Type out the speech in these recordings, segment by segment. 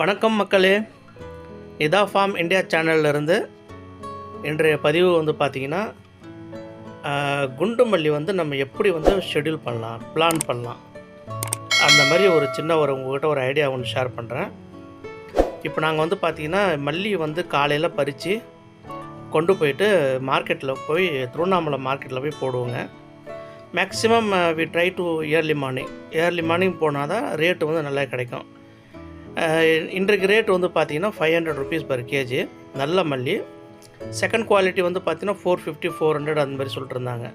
வணக்கம் மக்களே. இதா ஃபார்ம் இந்தியா சேனல்லேருந்து இன்றைய பதிவு வந்து பார்த்திங்கன்னா குண்டு மல்லி வந்து நம்ம எப்படி வந்து ஷெட்யூல் பண்ணலாம் பிளான் பண்ணலாம். அந்த மாதிரி ஒரு சின்ன ஒரு உங்கள்கிட்ட ஒரு ஐடியா ஒன்று ஷேர் பண்ணுறேன் இப்போ நாங்கள் வந்து பார்த்திங்கன்னா மல்லி வந்து காலையில் பறித்து கொண்டு போயிட்டு மார்க்கெட்டில் போய் திருவண்ணாமலை மார்க்கெட்டில் போய் போடுவோங்க. Maximum we try to early morning early morning போனால் தான் ரேட்டு வந்து நல்லா கிடைக்கும். இன்றைக்கு ரேட் வந்து பார்த்திங்கன்னா five hundred rupees per kg நல்ல மல்லி. செகண்ட் குவாலிட்டி வந்து பார்த்தீங்கன்னா ஃபோர் ஃபிஃப்டி ஃபோர் ஹண்ட்ரட் அந்த மாதிரி சொல்லிட்டுருந்தாங்க.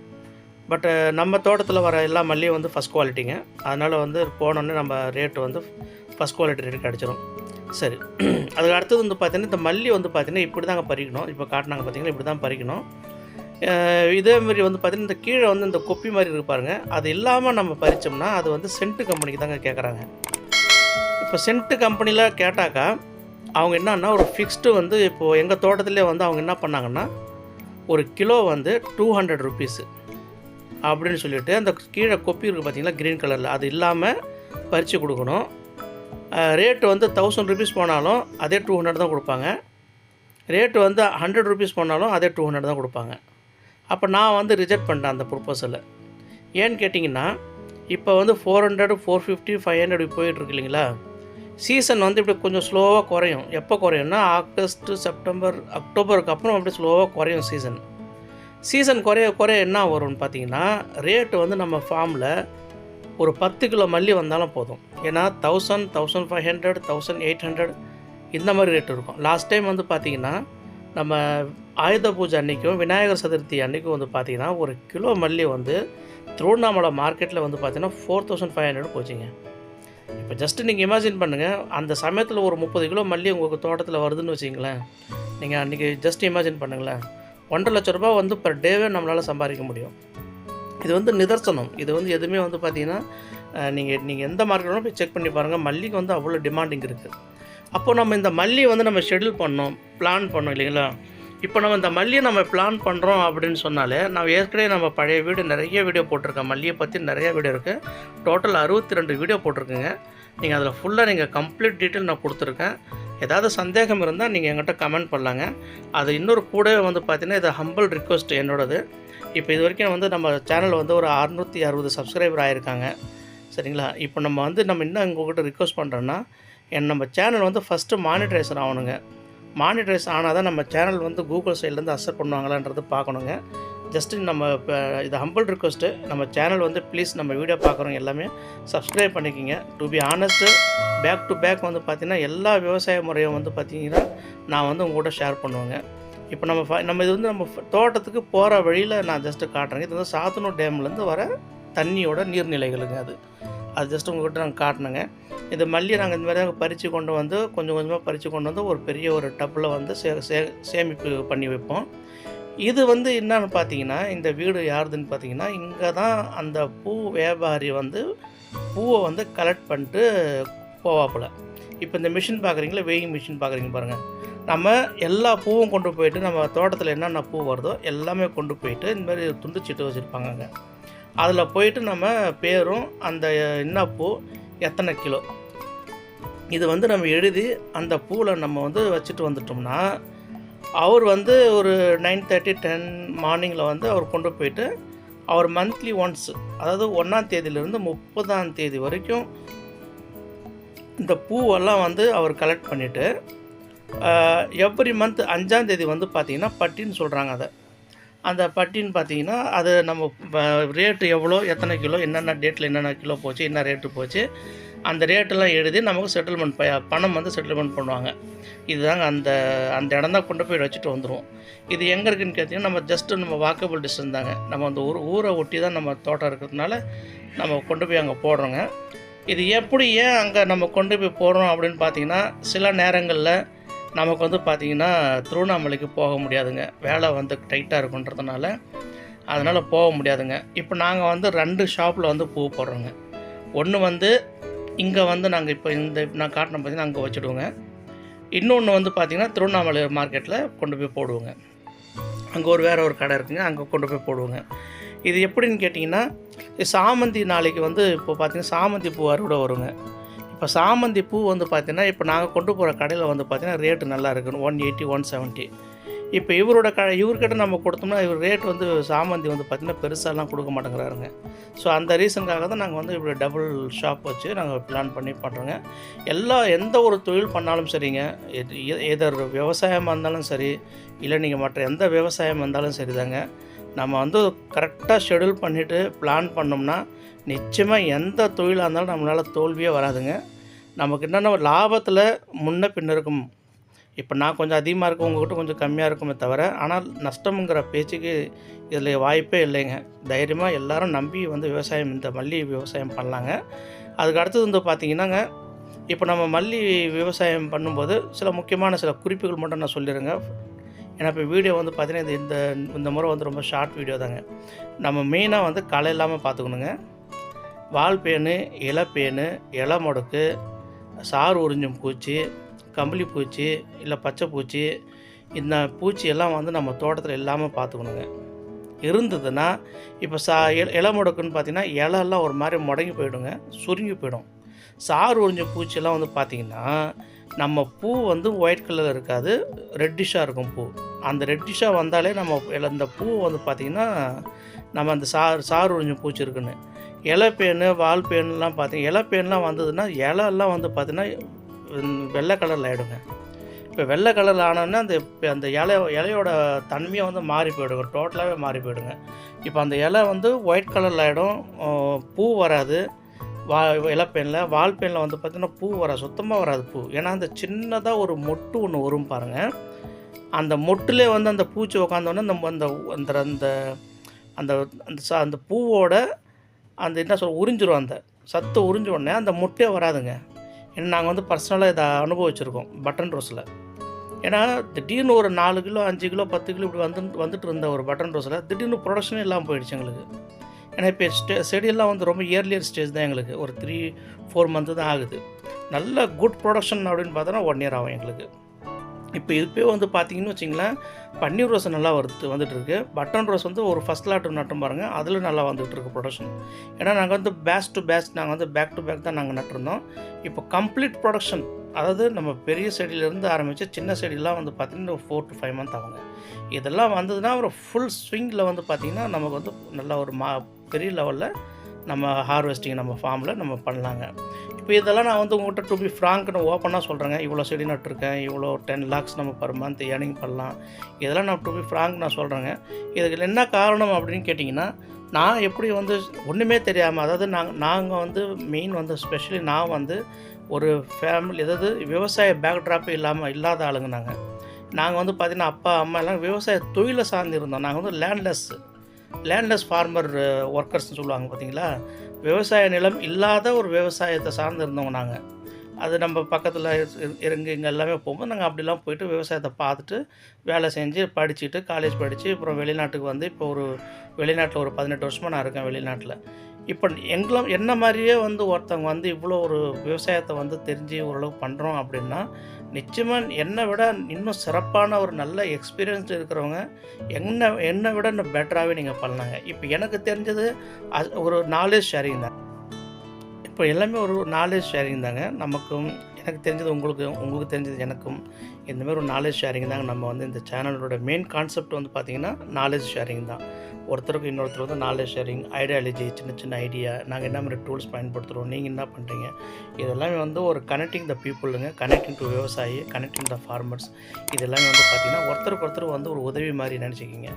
பட்டு நம்ம தோட்டத்தில் வர எல்லா மல்லியும் வந்து ஃபஸ்ட் குவாலிட்டிங்க அதனால் வந்து போனோடனே நம்ம ரேட்டு வந்து ஃபஸ்ட் குவாலிட்டி ரேட் கிடச்சிரும். சரி. அதுக்கு அடுத்தது வந்து பார்த்திங்கன்னா இந்த மல்லி வந்து பார்த்திங்கன்னா இப்படி தாங்க பறிக்கணும். இப்போ காட்டினாங்க பார்த்தீங்கன்னா இப்படி தான் பறிக்கணும். இதேமாரி இதே மாதிரி வந்து பார்த்திங்கன்னா இந்த கீழே வந்து இந்த கொப்பி மாதிரி இருப்பாருங்க அது இல்லாமல் நம்ம பறித்தோம்னா அது வந்து சென்ட்டு கம்பெனிக்கு தாங்க கேட்குறாங்க இப்போ சென்ட்டு கம்பெனியில் கேட்டாக்கா அவங்க என்னன்னா ஒரு ஃபிக்ஸ்டு வந்து இப்போது எங்கள் தோட்டத்திலே வந்து அவங்க என்ன பண்ணாங்கன்னா ஒரு கிலோ வந்து டூ ஹண்ட்ரட் ருபீஸு அப்படின்னு சொல்லிட்டு அந்த கீழே கொப்பி இருக்குது பார்த்தீங்களா க்ரீன் கலரில் அது இல்லாமல் பறித்து கொடுக்கணும். ரேட்டு வந்து தௌசண்ட் ருபீஸ் போனாலும் அதே டூ ஹண்ட்ரட் தான் கொடுப்பாங்க. ரேட்டு வந்து ஹண்ட்ரட் ருபீஸ் போனாலும் அதே டூ ஹண்ட்ரட் தான் கொடுப்பாங்க. அப்போ நான் வந்து ரிஜெக்ட் பண்ணிட்டேன் அந்த ப்ரொப்போசலை ஏன்னு கேட்டிங்கன்னா இப்போ வந்து four hundred four fifty five hundred போயிட்டுருக்கு இல்லைங்களா? சீசன் வந்து இப்படி கொஞ்சம் ஸ்லோவாக குறையும். எப்போ குறையும்னா ஆகஸ்ட்டு செப்டம்பர் அக்டோபருக்கு அப்புறம் அப்படியே ஸ்லோவாக குறையும் சீசன். சீசன் குறைய குறைய என்ன வரும்னு பார்த்தீங்கன்னா ரேட்டு வந்து நம்ம ஃபார்மில் ஒரு பத்து கிலோ மல்லி வந்தாலும் போதும். ஏன்னா thousand thousand five hundred thousand eight hundred இந்த மாதிரி ரேட் இருக்கும். லாஸ்ட் டைம் வந்து பார்த்தீங்கன்னா நம்ம ஆயுத பூஜை அன்றைக்கும் விநாயகர் சதுர்த்தி அன்றைக்கும் வந்து பார்த்தீங்கன்னா ஒரு கிலோ மல்லி வந்து திருவண்ணாமலை மார்க்கெட்டில் வந்து பார்த்தீங்கன்னா ஃபோர் தௌசண்ட் ஃபைவ் ஹண்ட்ரட் போச்சுங்க. இப்போ ஜஸ்ட்டு நீங்கள் இமேஜின் பண்ணுங்கள் அந்த சமயத்தில் ஒரு முப்பது கிலோ மல்லி உங்களுக்கு தோட்டத்தில் வருதுன்னு வச்சிங்களேன் நீங்கள் அன்றைக்கி ஜஸ்ட் இமேஜின் பண்ணுங்களேன். ஒன்றரை லட்ச ரூபாய் வந்து பர் டேவே நம்மளால் சம்பாதிக்க முடியும். இது வந்து நிதர்சனம். இது வந்து எதுவுமே வந்து பார்த்தீங்கன்னா நீங்கள் நீங்கள் எந்த மார்க்கெட்டும் போய் செக் பண்ணி பாருங்கள் மல்லிக்கு வந்து அவ்வளோ டிமாண்டிங் இருக்குது அப்போ நம்ம இந்த மல்லி வந்து நம்ம ஷெட்யூல் பண்ணோம் பிளான் பண்ணோம் இல்லைங்களா? இப்போ நம்ம இந்த மல்லியை நம்ம பிளான் பண்ணுறோம் அப்படின்னு சொன்னாலே நான் ஏற்கனவே நம்ம பழைய வீடியோ நிறைய வீடியோ போட்டிருக்கேன். மல்லியை பற்றி நிறைய வீடியோ இருக்குது டோட்டல் அறுபத்தி ரெண்டு வீடியோ போட்டிருக்குங்க. நீங்கள் அதில் ஃபுல்லாக நீங்கள் கம்ப்ளீட் டீட்டெயில் நான் கொடுத்துருக்கேன். ஏதாவது சந்தேகம் இருந்தால் நீங்கள் என்கிட்ட கமெண்ட் பண்ணலாங்க. அது இன்னொரு கூடவே வந்து பார்த்தீங்கன்னா இது ஹம்பிள் ரிக்வஸ்ட் என்னோடது. இப்போ இது வரைக்கும் வந்து நம்ம சேனல் வந்து ஒரு அறுநூற்றி அறுபது சப்ஸ்கிரைபர் ஆகிருக்காங்க சரிங்களா? இப்போ நம்ம வந்து நம்ம இன்னும் உங்கள்கிட்ட ரிக்வஸ்ட் பண்ணுறோன்னா என் நம்ம சேனல் வந்து ஃபஸ்ட்டு மானிட்ரைசர் ஆகணுங்க. மானிட்ரைஸ் ஆனால் தான் நம்ம சேனல் வந்து கூகுள் சைட்லேருந்து அசர் பண்ணுவாங்களான்றது பார்க்கணுங்க. ஜஸ்ட்டு நம்ம இப்போ இது ஹம்பிள் ரிக்வஸ்ட்டு நம்ம சேனல் வந்து ப்ளீஸ் நம்ம வீடியோ பார்க்குறவங்க எல்லாமே சப்ஸ்கிரைப் பண்ணிக்கிங்க. To be honest back to back வந்து பார்த்திங்கன்னா எல்லா விவசாய முறையும் வந்து பார்த்திங்கன்னா நான் வந்து உங்கள்கிட்ட ஷேர் பண்ணுவேங்க. இப்போ நம்ம நம்ம இது வந்து நம்ம தோட்டத்துக்கு போகிற வழியில் நான் ஜஸ்ட்டு காட்டுறேங்க. இது வந்து சாத்தனூர் டேம்லேருந்து வர தண்ணியோட நீர்நிலைகளுங்க அது. அது ஜஸ்ட் உங்கள்கிட்ட நாங்கள் காட்டினேங்க. இது மல்லியை நாங்கள் இந்த மாதிரி பறித்து கொண்டு வந்து கொஞ்சம் கொஞ்சமாக பறித்து கொண்டு வந்து ஒரு பெரிய ஒரு டப்பில் வந்து சே சே சேமிப்பு பண்ணி வைப்போம். இது வந்து என்னன்னு பார்த்தீங்கன்னா இந்த வீடு யாருதுன்னு பார்த்தீங்கன்னா இங்கே தான் அந்த பூ வியாபாரி வந்து பூவை வந்து கலெக்ட் பண்ணிட்டு போவாப்புல. இப்போ இந்த மிஷின் பார்க்குறீங்களா வெயிங் மிஷின் பார்க்குறீங்க பாருங்கள் நம்ம எல்லா பூவும் கொண்டு போயிட்டு நம்ம தோட்டத்தில் என்னென்ன பூ வருதோ எல்லாமே கொண்டு போயிட்டு இந்த மாதிரி துண்டு சீட்டு வச்சுருப்பாங்க அதில் போயிட்டு நம்ம பேரும் அந்த என்ன பூ எத்தனை கிலோ? இது வந்து நம்ம எழுதி அந்த பூவில் நம்ம வந்து வச்சுட்டு வந்துட்டோம்னா அவர் வந்து ஒரு நைன் தேர்ட்டி டென் மார்னிங்கில் வந்து அவர் கொண்டு போயிட்டு அவர் மந்த்லி ஒன்ஸ் அதாவது ஒன்றாம் தேதியிலேருந்து முப்பதாம் தேதி வரைக்கும் இந்த பூவெல்லாம் வந்து அவர் கலெக்ட் பண்ணிவிட்டு எவ்ரி மந்த் அஞ்சாம் தேதி வந்து பார்த்திங்கன்னா பட்டின்னு சொல்கிறாங்க அதை. அந்த பட்டின்னு பார்த்தீங்கன்னா அது நம்ம ரேட்டு எவ்வளோ எத்தனை கிலோ என்னென்ன டேட்டில் என்னென்ன கிலோ போச்சு என்ன ரேட்டு போச்சு அந்த ரேட்டெல்லாம் எழுதி நமக்கு செட்டில்மெண்ட் ப பணம் வந்து செட்டில்மெண்ட் பண்ணுவாங்க. இதுதாங்க அந்த அந்த இடம் தான் கொண்டு போய் வச்சுட்டு வந்துடுவோம் இது எங்கே இருக்குதுன்னு கேட்டிங்கன்னா நம்ம ஜஸ்ட்டு நம்ம வாக்கபிள் டிஸ்டன்ஸ் தாங்க. நம்ம அந்த ஊர் ஊரை ஒட்டி தான் நம்ம தோட்டம் இருக்கிறதுனால நம்ம கொண்டு போய் அங்கே போடுறோங்க. இது எப்படி ஏன் அங்கே நம்ம கொண்டு போய் போடுறோம் அப்படின்னு பார்த்தீங்கன்னா சில நேரங்களில் நமக்கு வந்து பார்த்திங்கன்னா திருவண்ணாமலைக்கு போக முடியாதுங்க. வேலை வந்து டைட்டாக இருக்குன்றதுனால அதனால் போக முடியாதுங்க. இப்போ நாங்கள் வந்து ரெண்டு ஷாப்பில் வந்து பூ போடுறோங்க. ஒன்று வந்து இங்கே வந்து நாங்கள் இப்போ இந்த நான் காட்டின பார்த்தீங்கன்னா அங்கே வச்சுடுவோங்க. இன்னொன்று வந்து பார்த்திங்கன்னா திருவண்ணாமலை மார்க்கெட்டில் கொண்டு போய் போடுவோங்க. அங்கே ஒரு வேறு ஒரு கடை இருக்குங்க அங்கே கொண்டு போய் போடுவோங்க. இது எப்படின்னு கேட்டிங்கன்னா சாமந்தி நாளைக்கு வந்து இப்போ பார்த்தீங்கன்னா சாமந்தி பூ அறுவடை வருங்க. இப்போ சாமந்தி பூ வந்து பார்த்திங்கன்னா இப்போ நாங்கள் கொண்டு போகிற கடையில் வந்து பார்த்தீங்கன்னா ரேட்டு நல்லா இருக்கணும் ஒன் எயிட்டி ஒன் செவன்ட்டி இப்போ இவரோட க இவர்கிட்ட நம்ம கொடுத்தோம்னா இவர் ரேட் வந்து சாமந்தி வந்து பார்த்திங்கன்னா பெருசாலாம் கொடுக்க மாட்டேங்கிறாருங்க. ஸோ அந்த ரீசனுக்காக தான் நாங்கள் வந்து இப்படி டபுள் ஷாப் வச்சு நாங்கள் பிளான் பண்ணி பண்ணுறோங்க எல்லா எந்த ஒரு தொழில் பண்ணாலும் சரிங்க. எதர் விவசாயமாக இருந்தாலும் சரி இல்லை நீங்கள் மற்ற எந்த விவசாயம் இருந்தாலும் சரி தாங்க நம்ம வந்து கரெக்டாக ஷெடியூல் பண்ணிவிட்டு பிளான் பண்ணோம்னா நிச்சயமாக எந்த தொழிலாக இருந்தாலும் நம்மளால் தோல்வியே வராதுங்க. நமக்கு என்னென்ன லாபத்தில் முன்ன பின்ன இருக்கும் இப்போ நான் கொஞ்சம் அதிகமாக இருக்கும் உங்ககிட்ட கொஞ்சம் கம்மியாக இருக்குமே தவிர ஆனால் நஷ்டம்ங்கிற பேச்சுக்கு இதில் வாய்ப்பே இல்லைங்க. தைரியமாக எல்லாரும் நம்பி வந்து விவசாயம் இந்த மல்லி விவசாயம் பண்ணலாங்க. அதுக்கு அடுத்தது வந்து பார்த்திங்கன்னாங்க இப்போ நம்ம மல்லி விவசாயம் பண்ணும்போது சில முக்கியமான சில குறிப்புகள் மட்டும் நான் சொல்லிடுங்க ஏன்னா இப்போ வீடியோ வந்து பார்த்திங்கன்னா இந்த இந்த முறை வந்து ரொம்ப ஷார்ட் வீடியோ தாங்க. நம்ம மெயினாக வந்து களை இல்லாமல் பார்த்துக்கணுங்க. வால் பேனு இலை பேனு இலை முடக்கு சாறு உறிஞ்சும் பூச்சி கம்பளி பூச்சி இல்லை பச்சை பூச்சி இந்த பூச்சி எல்லாம் வந்து நம்ம தோட்டத்தில் இல்லாமல் பார்த்துக்கணுங்க இருந்ததுன்னா இப்போ சா இலை முடக்குன்னு பார்த்தீங்கன்னா இலையெல்லாம் ஒரு மாதிரி முடங்கி போயிடுங்க சுருங்கி போயிடும். சாறு உறிஞ்ச பூச்சியெல்லாம் வந்து பார்த்திங்கன்னா நம்ம பூ வந்து ஒயிட் கலரில் இருக்காது ரெட்டிஷாக இருக்கும் பூ. அந்த ரெட்டிஷாக வந்தாலே நம்ம இந்த பூ வந்து பார்த்திங்கன்னா நம்ம அந்த சாறு சாறு உறிஞ்ச பூச்சி இருக்குன்னு. இலை பேனு வால் பேன்லாம் பார்த்திங்கன்னா இலை பேன்லாம் வந்ததுன்னா இலையெல்லாம் வந்து பார்த்திங்கன்னா வெள்ளை கலரில் ஆகிடுங்க இப்போ வெள்ளை கலரில் ஆனோன்னா அந்த அந்த இலை இலையோட தன்மையை வந்து மாறி போயிடுங்க. டோட்டலாகவே மாறி போயிடுங்க. இப்போ அந்த இலை வந்து ஒயிட் கலரில் ஆகிடும் பூ வராது. வா இலப்பெயினில் வால் பெயினில் வந்து பார்த்திங்கன்னா பூ வராது. சுத்தமாக வராது பூ. ஏன்னா அந்த சின்னதாக ஒரு மொட்டு ஒன்று வரும் பாருங்கள் அந்த மொட்டுலே வந்து அந்த பூச்சி உக்காந்தோடனே நம்ம அந்த அந்த அந்த அந்த அந்த அந்த பூவோட அந்த என்ன சொல் உறிஞ்சிரும் அந்த. சத்து உறிஞ்ச உடனே அந்த மொட்டே வராதுங்க. நாங்கள் வந்து பர்சனலாக இதை அனுபவிச்சிருக்கோம் பட்டன் ரோஸில் ஏன்னா திடீர்னு ஒரு நாலு கிலோ அஞ்சு கிலோ பத்து கிலோ இப்படி வந்து வந்துட்டு இருந்த ஒரு பட்டன் ரோஸில் திடீர்னு ப்ரொடக்ஷனே இல்லாமல் போயிடுச்சு எங்களுக்கு. ஏன்னா இப்போ ஸ்டே செடியெல்லாம் வந்து ரொம்ப இயர்லியர் ஸ்டேஜ் தான் எங்களுக்கு. ஒரு த்ரீ ஃபோர் மந்த்து தான் ஆகுது. நல்ல குட் ப்ரொடக்ஷன் அப்படின்னு பார்த்தோன்னா ஒன் இயர் ஆகும் எங்களுக்கு. இப்போ இப்போயே வந்து பார்த்தீங்கன்னு வச்சிங்களேன் பன்னீர் ரோஸ் நல்லா வருது வந்துட்டுருக்கு. பட்டன் ரோஸ் வந்து ஒரு ஃபஸ்ட் லாட்டு நட்டும் பாருங்கள் அதில் நல்லா வந்துட்டுருக்கு ப்ரொடக்ஷன் ஏன்னா நாங்கள் வந்து பேஸ் டு பேஸ் நாங்கள் வந்து பேக் டு பேக் தான் நாங்கள் நட்டிருந்தோம். இப்போ கம்ப்ளீட் ப்ரொடக்ஷன் அதாவது நம்ம பெரிய செடியிலேருந்து ஆரம்பித்து சின்ன செடியெலாம் வந்து பார்த்திங்கன்னா ஃபோர் டு ஃபைவ் மந்த் ஆகுங்க. இதெல்லாம் வந்ததுன்னா ஒரு ஃபுல் ஸ்விங்கில் வந்து பார்த்திங்கன்னா நமக்கு வந்து நல்ல ஒரு மா பெரிய லெவலில் நம்ம ஹார்வெஸ்டிங் நம்ம ஃபார்மில் நம்ம பண்ணலாங்க. இப்போ இதெல்லாம் நான் வந்து உங்கள்கிட்ட டு பி ஃப்ராங்க்னு ஓப்பனாக சொல்கிறேங்க இவ்வளோ செடி நட்டுருக்கேன் இவ்வளோ டென் லேக்ஸ் நம்ம பர் மந்த் ஏர்னிங் பண்ணலாம். இதெல்லாம் நான் டு பி ஃப்ராங்க் நான் சொல்கிறேங்க இதுக்கு என்ன காரணம் அப்படின்னு கேட்டிங்கன்னா நான் எப்படி வந்து ஒன்றுமே தெரியாமல் அதாவது நாங்கள் நாங்கள் வந்து மெயின் வந்து ஸ்பெஷலி நான் வந்து ஒரு ஃபேமிலி ஏதாவது விவசாய பேக்ட்ராப்பே இல்லாமல் இல்லாத ஆளுங்க நாங்கள் நாங்கள் வந்து பார்த்திங்கன்னா அப்பா அம்மா எல்லாம் விவசாய தொழிலை சார்ந்து இருந்தோம். நாங்கள் வந்து லேண்ட்லெஸ் லேண்ட்லெஸ் ஃபார்மர் ஒர்க்கர்ஸ்னு சொல்லுவாங்க பார்த்தீங்களா விவசாய நிலம் இல்லாத ஒரு விவசாயத்தை சார்ந்து இருந்தவங்க நாங்கள் அது நம்ம பக்கத்தில் இறங்கு இங்கே எல்லாமே போகும்போது நாங்கள் அப்படிலாம் போயிட்டு விவசாயத்தை பார்த்துட்டு வேலை செஞ்சு படிச்சுட்டு காலேஜ் படித்து அப்புறம் வெளிநாட்டுக்கு வந்து இப்போ ஒரு வெளிநாட்டில் ஒரு பதினெட்டு வருஷமாக நான் இருக்கேன் வெளிநாட்டில். இப்போ எங்களும் என்ன மாதிரியே வந்து ஒருத்தவங்க வந்து இவ்வளோ ஒரு விவசாயத்தை வந்து தெரிஞ்சு ஓரளவு பண்ணுறோம் அப்படின்னா நிச்சயமாக என்னை விட இன்னும் சிறப்பான ஒரு நல்ல எக்ஸ்பீரியன்ஸ் இருக்கிறவங்க என்ன என்னை விட இன்னும் பெட்டராகவே நீங்கள் பண்ணலாங்க. இப்போ எனக்கு தெரிஞ்சது ஒரு நாலேஜ் ஷேரிங் தான். இப்போ எல்லாமே ஒரு நாலேஜ் ஷேரிங் தாங்க. நமக்கும் எனக்கு தெரிஞ்சது உங்களுக்கு உங்களுக்கு தெரிஞ்சது எனக்கும். இந்தமாதிரி ஒரு நாலேஜ் ஷேரிங் தாங்க நம்ம வந்து இந்த சேனலோட மெயின் கான்செப்ட் வந்து பார்த்திங்கன்னா நாலேஜ் ஷேரிங் தான். ஒருத்தருக்கு இன்னொருத்தர் வந்து நாலேஜ் ஷேரிங் ஐடியாலஜி சின்ன சின்ன ஐடியா நாங்கள் என்ன மாதிரி டூல்ஸ் பயன்படுத்துகிறோம் நீங்கள் என்ன பண்ணுறீங்க இதெல்லாமே வந்து ஒரு கனெக்டிங் த பீப்புளுங்க கனெக்டிங் டு விவசாயி கனெக்டிங் த ஃபார்மர்ஸ் இதெல்லாமே வந்து பார்த்திங்கன்னா ஒருத்தருக்கு ஒருத்தர் வந்து ஒரு உதவி மாதிரி நினச்சிக்கிங்க.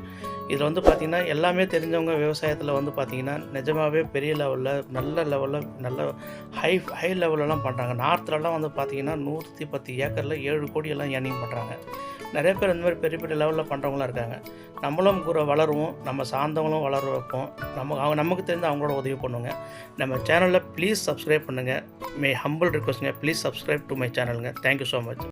இதில் வந்து பார்த்திங்கன்னா எல்லாமே தெரிஞ்சவங்க விவசாயத்தில் வந்து பார்த்திங்கன்னா நிஜமாகவே பெரிய லெவலில் நல்ல லெவலில் நல்ல ஹை ஹை லெவலெலாம் பண்ணுறாங்க நார்த்துலலாம் வந்து பார்த்திங்கன்னா நூற்றி பத்து ஏக்கரில் ஏழு கோடியெல்லாம் ஏர்னிங் பண்ணுறாங்க நிறைய பேர் இந்த மாதிரி பெரிய பெரிய லெவலில் பண்ணுறவங்களாம் இருக்காங்க. நம்மளும் கூட வளருவோம். நம்ம சார்ந்தவங்களும் வளர வைப்போம். நம்ம அவங்க நமக்கு தெரிஞ்சு அவங்களோட உதவி பண்ணுங்க. நம்ம சேனலில் ப்ளீஸ் சப்ஸ்கிரைப் பண்ணுங்கள் மே ஹம்பிள் ரிக்வஸ்ட்டுங்க ப்ளீஸ் சப்ஸ்கிரைப் டு மை சேனலுங்க தேங்க்யூ ஸோ மச்